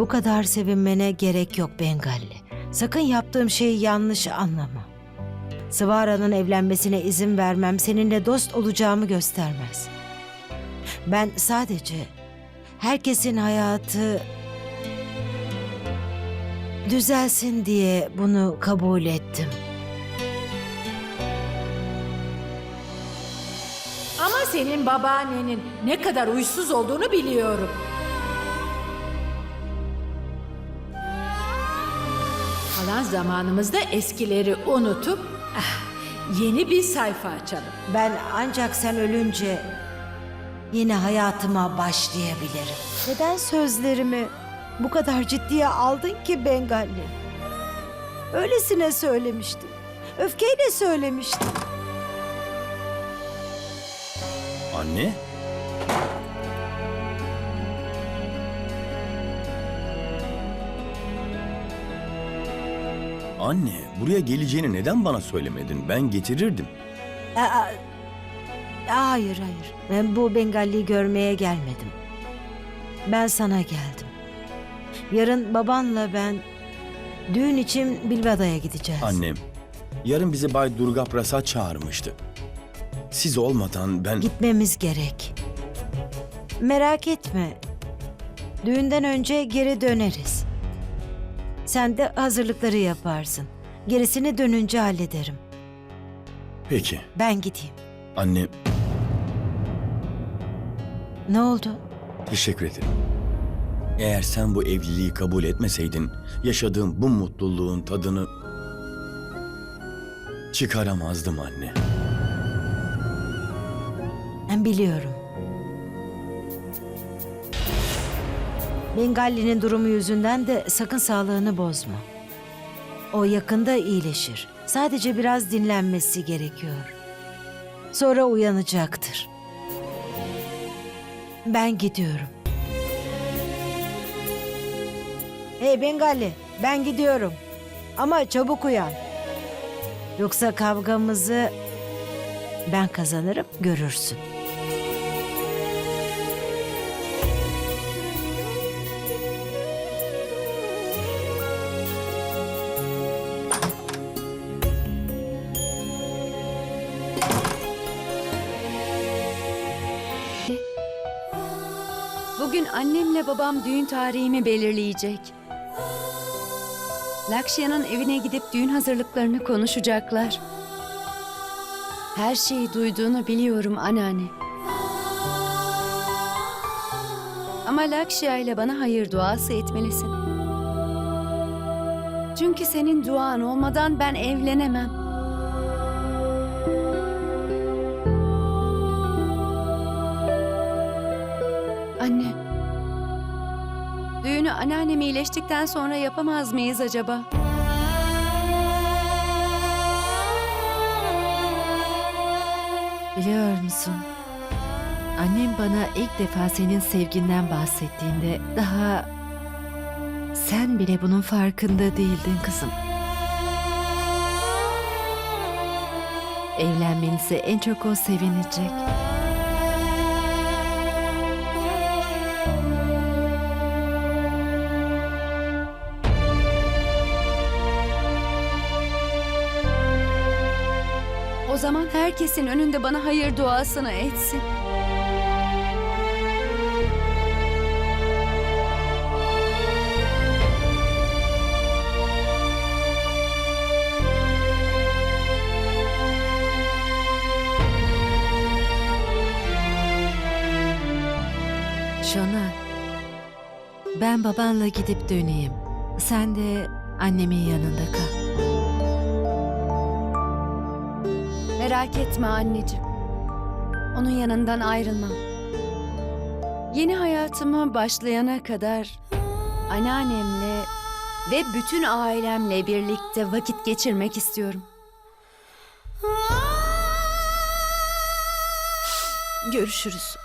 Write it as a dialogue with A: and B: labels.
A: Bu kadar sevinmene gerek yok Bengalli. Sakın yaptığım şeyi yanlış anlama. Sıvara'nın evlenmesine izin vermem seninle dost olacağımı göstermez. Ben sadece herkesin hayatı düzelsin diye bunu kabul ettim.
B: Ama senin babaannenin ne kadar uysuz olduğunu biliyorum. Kalan zamanımızda eskileri unutup ah, yeni bir sayfa açalım.
A: Ben ancak sen ölünce yine hayatıma başlayabilirim. Neden sözlerimi bu kadar ciddiye aldın ki Bengalli? Öylesine söylemiştim. Öfkeyle söylemiştim.
C: Anne? Anne, buraya geleceğini neden bana söylemedin? Ben getirirdim.
A: Aa, aa, hayır hayır. Ben bu Bengalli'yi görmeye gelmedim. Ben sana geldim. Yarın babanla ben düğün için Bilvada'ya gideceğiz.
C: Annem, yarın bizi Bay Durga Prasad çağırmıştı. Siz olmadan ben...
A: Gitmemiz gerek. Merak etme. Düğünden önce geri döneriz. Sen de hazırlıkları yaparsın. Gerisini dönünce hallederim.
C: Peki,
A: Ben gideyim.
C: anne
A: Ne oldu?
C: teşekkür ederim. Eğer sen bu evliliği kabul etmeseydin, yaşadığım bu mutluluğun tadını çıkaramazdım anne.
A: Ben biliyorum. Bengalli'nin durumu yüzünden de sakın sağlığını bozma. O yakında iyileşir. Sadece biraz dinlenmesi gerekiyor. Sonra uyanacaktır. Ben gidiyorum. Hey Bengali, ben gidiyorum. Ama çabuk uyan. Yoksa kavgamızı ben kazanırım, görürsün.
D: Bugün annemle babam düğün tarihimi belirleyecek. Lakshya'nın evine gidip düğün hazırlıklarını konuşacaklar. Her şeyi duyduğunu biliyorum anneanne. Ama Lakshya ile bana hayır duası etmelisin. Çünkü senin duan olmadan ben evlenemem. Anne. Düğünü anneannem iyileştikten sonra yapamaz mıyız acaba?
E: Biliyor musun? Annem bana ilk defa senin sevginden bahsettiğinde daha sen bile bunun farkında değildin kızım. Evlenmenize en çok o sevinecek.
D: O zaman herkesin önünde bana hayır duasını etsin.
E: Şona, ben babanla gidip döneyim. Sen de annemin yanında kal.
D: Merak etme anneciğim. Onun yanından ayrılmam. Yeni hayatıma başlayana kadar anneannemle ve bütün ailemle birlikte vakit geçirmek istiyorum.
E: Görüşürüz.